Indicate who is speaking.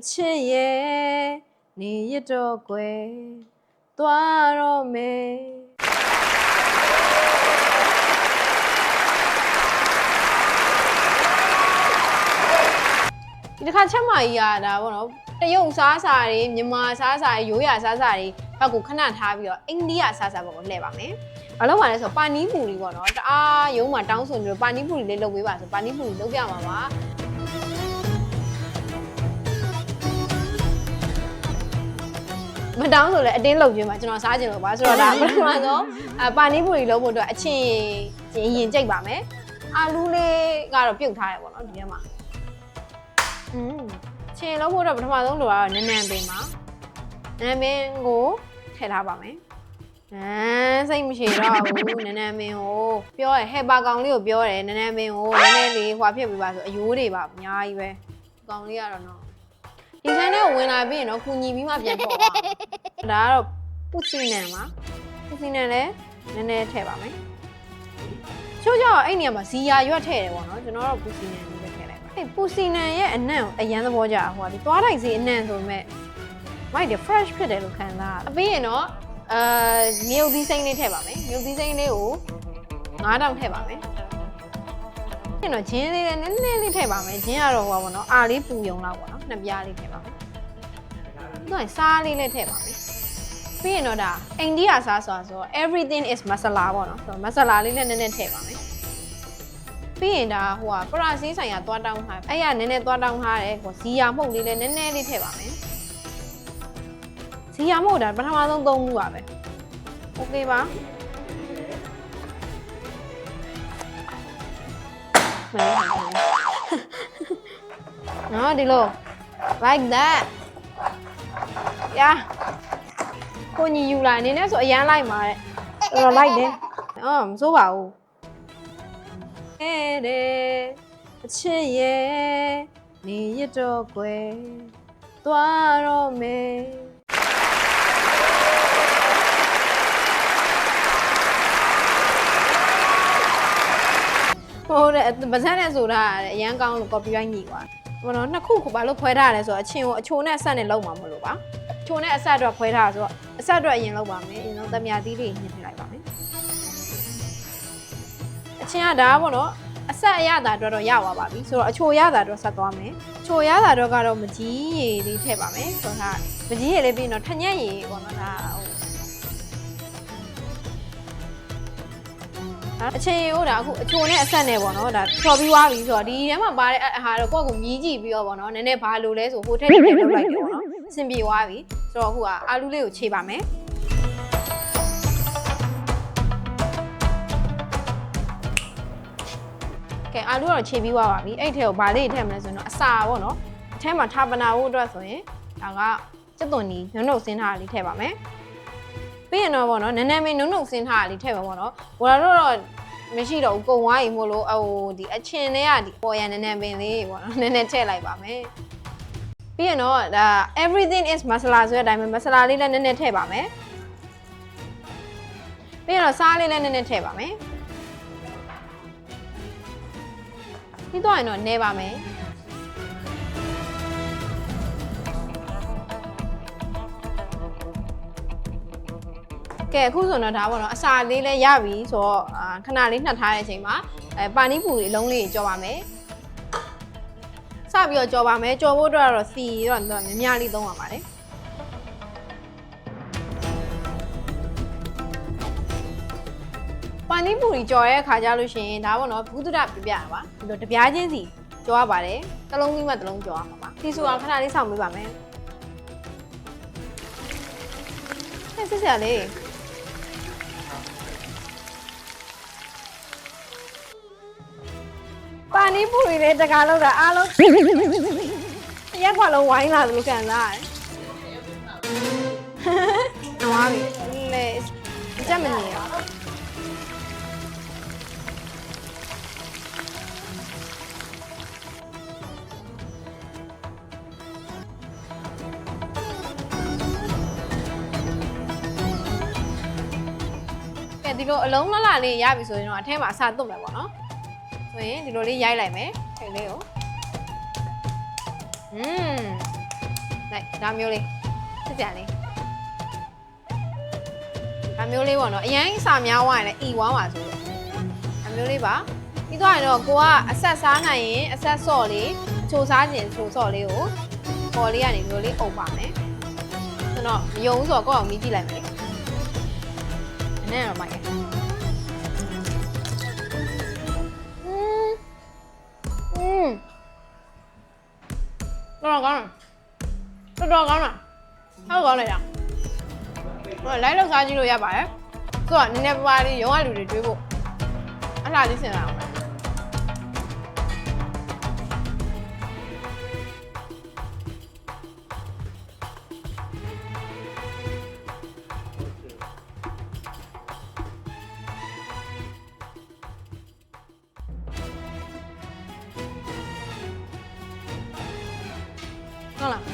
Speaker 1: အချစ်ရဲ့နေရတော့ကွယ်သွားတော့မယ်ဒီတစ်ခါချက်မကြီးရတာဗောနော်တရုတ်စားစာတွေမြန်မာစားစာတွေရိုးရာစားစာတွေဘက်ကိုခဏထားပြီးတော့အိန္ဒိယစားစာဘက်ကိုလှည့်ပါမယ်။ဘာလို့ပါလဲဆိုတော့ပါနီပူရီပေါ့နော်တအားရုံးမှာတောင်းဆိုနေလို့ပါနီပူရီလေးလုပ်ပေးပါဆိုပါနီပူရီလုပ်ပြမှာပါ မတောင်းဆိုလဲအတင်းလုပ်ခြင်းပါကျွန်တော်စားခြင်းလို့ပါဆိုတော့ဒါပထမဆုံးအပါနီပူရီလုပ်ဖို့အတွက်အချင်းရင်ရင်ကြိတ်ပါမယ်အာလူးလေးကတော့ပြုတ်ထားတယ်ပေါ့နော်ဒီထဲမှာอืมချင်လို့ဖို့တော့ပထမဆုံးလိုတာကနန်းနန်းပင်ပါနန်းနန်းပင်ကိုထည့်ထားပါမယ်နန်းစိတ်မရှိတော့ဘူးနန်းနန်းပင်ကိုပြောရဟဲ့ပါကောင်လေးကိုပြောတယ်နန်းနန်းပင်ကိုနည်းနည်းလေးဟွာဖြစ်ပြပါဆိုအယိုးတွေပါအများကြီးပဲကောင်လေးကတော့နော် ဒီဆိုင်ထဲကိုဝင်လာပြီးရင်တော့ကုညီပြီးမှပြန်ပေါ်ပါဒါကတော့ပုစီနန်ပါပုစီနန်လည်းနည်းနည်းထည့်ပါမယ်ချို့ကြောင့်အဲ့နေရာမှာဇီယာရွက်ထည့်တယ်ပေါ့နော်ကျွန်တော်တော့ပုစီနန်လေးပဲထည့်လိုက်ပါအဲ့ပုစီနန်ရဲ့အနံ့ကိုအရန်သဘောကျတာဟိုကဒီသွားတိုက်စီအနံ့ဆိုပေမဲ့မိုက်တယ် fresh ဖြစ်တယ်လို့ခံစားရတယ်အပြီးရင်တော့အာမြုပ်သီးစိမ့်လေးထည့်ပါမယ်မြုပ်သီးစိမ့်လေးကို9000ထည့်ပါမယ်ပြီးတော့ဂျင်းလေးလည်းနည်းနည်းလေးထည့်ပါမယ်ဂျင်းကတော့ဟိုပါဘောနော်အာလေးပူယုံလောက်ပေါ့ နှစ်ပြားလေးထည့်ပါမယ်။နောက်စားလေးလည်းထည့်ပါမယ်။ပြီးရင်တော့ဒါအိန္ဒိယစားဆိုတာဆို everything is masala ပေါ့နော်။ဆိုတော့ masala လေးလည်းနည်းနည်းထည့်ပါမယ်။ပြီးရင်ဒါဟိုဟာပရာစီဆိုင်ရာသွားတောင်းထားအဲ့ရနည်းနည်းသွားတောင်းထားတယ်ဟိုဇီယာမှုတ်လေးလည်းနည်းနည်းလေးထည့်ပါမယ်။ဇီယာမှုတ်ဒါပထမဆုံးသုံးခုပါပဲ။ Okay ပါ။မင်းဟောနော်ဒီလို like that ရာကိုညီယူလာအနေနဲ့ဆိုအရန်လိုက်ပါတဲ့တော်တော်လိုက်တယ်အော်မစိုးပါဘူးအဲတဲ့အချစ်ရဲ့နေရတော့ကွယ်သွားတော့မယ်ဟိုတဲ့ဗဇက်နဲ့ဆိုတာတဲ့အရန်ကောင်းလို့ copyright ညီသွား ဟိုတော့နှစ်ခုခုဘာလို့ခွဲထားလဲဆိုတော့အချင်းကိုအချိုနဲ့အဆက်နဲ့လုံးမှာမလို့ပါအချိုနဲ့အဆက်အတွက်ခွဲထားဆိုတော့အဆက်အတွက်အရင်လုံးပါမယ်အရင်ဆုံးသမ ्या သီးလေးညှစ်ထည့်လိုက်ပါမယ်အချင်းကဒါကပေါ့နော်အဆက်အရသာအတွက်တော့ရသွားပါပြီဆိုတော့အချိုရသာအတွက်ဆက်သွားမယ်အချိုရသာအတွက်ကတော့မကြီးရည်လေးထည့်ပါမယ်ဆိုတော့ဒါမကြီးရည်လေးပြီးတော့ထညက်ရည်ပေါ့နော်ဒါဟို အချိန်ရိုးဒါအခုအချိုနဲ့အဆက်နဲ့ပေါ့နော်ဒါဖြော်ပြီးွားပြီဆိုတော့ဒီထဲမှာပါတဲ့အဟာတော့ကိုယ့်ကိုမြည်ကြည့်ပြီးတော့ပေါ့နော်နည်းနည်းဘာလို့လဲဆိုဟိုထက်ထည့်လုပ်လိုက်တယ်ပေါ့နော်အဆင်ပြေသွားပြီဆိုတော့အခုကအာလူးလေးကိုခြေပါမယ်ကဲအာလူးကတော့ခြေပြီးွားပါပြီအဲ့ထဲကိုဘာလေးထည့်မလဲဆိုရင်တော့အစာပေါ့နော်အထဲမှာထားပနာဖို့အတွက်ဆိုရင်ဒါကစက်သွန်နီညွန့်နှုတ်စင်းထားတာလေးထည့်ပါမယ် ပြီးရင်တော့ဗောနော်နည်းနည်းမင်းနုံနုံစင်းထားတာလေးထည့်ပါဗောနော်ဘောလာတော့တော့မရှိတော့ဘူးကုံသွားရင်မို့လို့ဟိုဒီအချင်းတွေကဒီပေါ်ရန်နည်းနည်းပင်လေးဗောနော်နည်းနည်းထည့်လိုက်ပါမယ်ပြီးရင်တော့ဒါ everything is masala ဆိုတဲ့အတိုင်းပဲ masala လေးလည်းနည်းနည်းထည့်ပါမယ်ပြီးရင်တော့စားလေးလည်းနည်းနည်းထည့်ပါမယ်ပြီးတော့ရင်တော့နေပါမယ် ကဲအခုဆိုတော့ဒါပေါ့နော်အစာလေးလည်းရပြီဆိုတော့အာခဏလေးနှက်ထားတဲ့အချိန်မှာအဲပါနီပူလေးအလုံးလေးကြော်ပါမယ်စပြီးတော့ကြော်ပါမယ်ကြော်ဖို့အတွက်ကတော့စီတော့တော့များများလေးသုံးပါပါတယ်ပါနီပူကြီးကြော်ရဲ့အခါကျလို့ရှိရင်ဒါပေါ့နော်ဘူးဒရပြပြတာပါဒီလိုတပြားချင်းစီကြော်ရပါတယ်တစ်လုံးပြီးမှတစ်လုံးကြော်ရမှာပါစီဆိုအောင်ခဏလေးစောင့်ပေးပါမယ်ဟဲ့စစ်စရာလေး ပါနီပူရီလေးတကားလောက်တာအားလုံးရက်ခွာလုံးဝိုင်းလာသလိုခံစားရတယ်။နွားပြီ။လေကြက်မနေရဘူးကဲဒီလိုအလုံးလှလှလေးရပြီဆိုရင်တော့အထဲမှာအစာသွတ်မယ်ပေါ့နော် ဆိုရင်ဒီလိုလေးရိုက်လိုက်မယ်ထိတ်လေးကိုอืมလိုက်ဒါမျိုးလေးစစ်ကြလေးဒါမျိုးလေးပေါ့နော်အရင်စာများဝိုင်းလဲအီဝမ်းပါဆိုတော့ဒါမျိုးလေးပါပြီးတော့ရင်တော့ကိုကအဆက်စားနိုင်ရင်အဆက်ဆော့လေးချိုစားခြင်းချိုဆော့လေးကိုပေါ်လေးကနေမျိုးလေးအုပ်ပါမယ်ကျွန်တော်မယုံဘူးဆိုတော့ကိုယ့်အောင်မြည်ကြည့်လိုက်မယ်နည်းနည်းတော့မိုက် တော့ကောင်းတယ်တော်တော်ကောင်းတာဟုတ်ကောင်းလိုက်တာဟိုလိုက်လောက်စားကြည့်လို့ရပါတယ်ဆိုတော့နည်းနည်းပါးပါးလေးရုံးရလူတွေတွေးဖို့အလားလေးစင်လာအောင် ပဲဟုတ်လားဟုတ်လား